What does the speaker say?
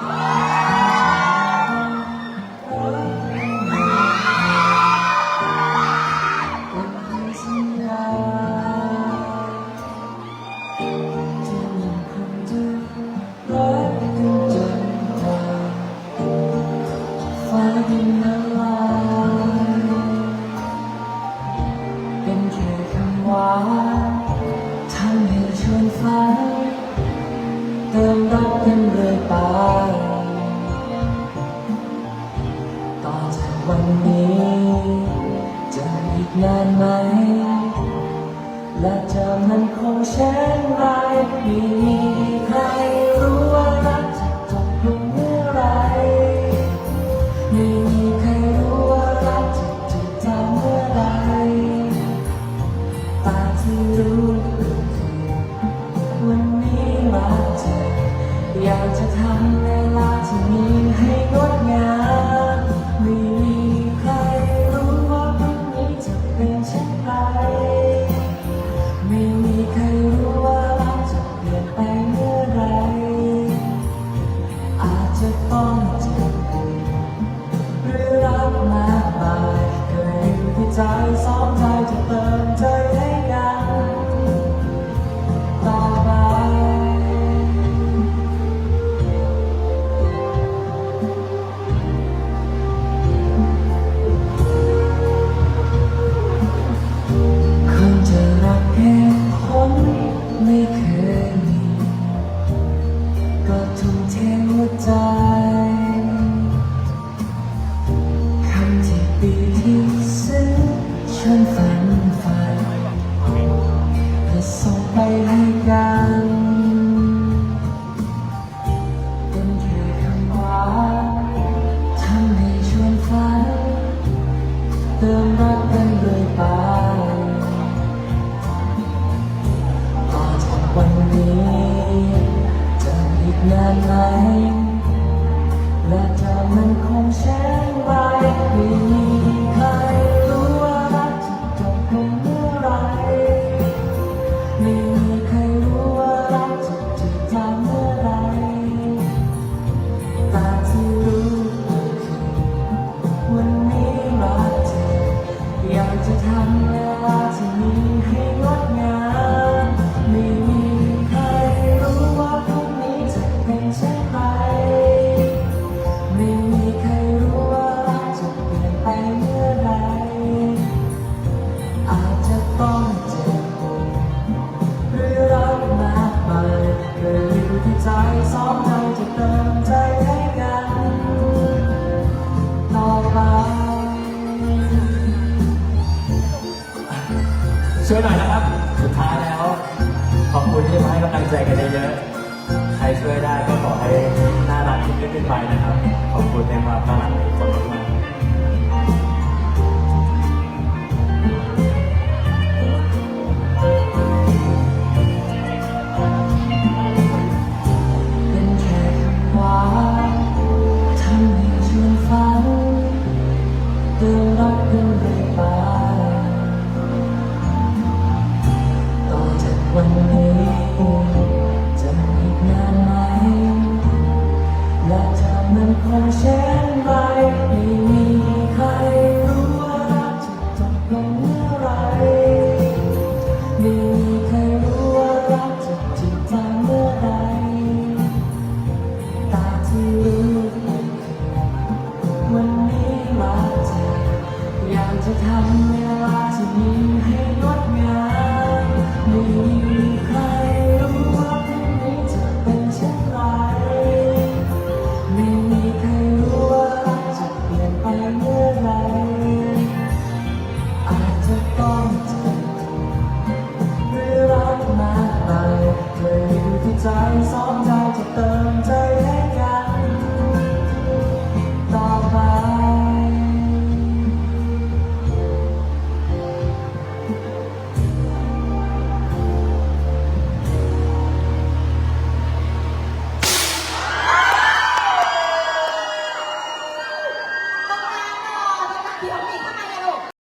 ฟ้าดินละลาย นานไหม และจะมันคงเช่นไรไม่มีใครรู้ว่ารักจะจบลงเมื่อไรไม่มีใครรู้ว่ารักจะจบจาเมื่อไรแต่ที่รู้วันนี้รักเธออยากจะทำเวลาที่มี ใจจะเติมใจให้กันต่อไปคนจะรักเหตุผลไม่เคยมีก็ทุ่มเทหัวใจคำที่ปีที่ ชวนฝันใฝ่เพื่อส่งไปให้กันเป็นแค่คำหวานทำให้ชวนฝันเติมรักกันเรื่อยไปต่อจากวันนี้จะอีกนานไหมและจะมันคงเช่ อยู่ที่ใจสองใจจะเติมใจให้กันต่อไปช่วยหน่อยนะครับ สุดท้ายแล้ว ขอบคุณที่มาให้กำลังใจกันเยอะๆใครช่วยได้ก็ขอให้น่ารักขึ้นขึ้นไปนะครับ ขอบคุณในความน่ารักของคน วันนี้จะอีกนานไหมและจะมันคงเช่นไรไม่มีใครรู้ว่ารักจะจบลงเมื่อไรไม่มีใครรู้ว่ารักจะจริงจังเมื่อใดต่ที่รู้วันนี้รักเธออยากจะทำเวลาที่มีให้งดงาม ใจสองใจ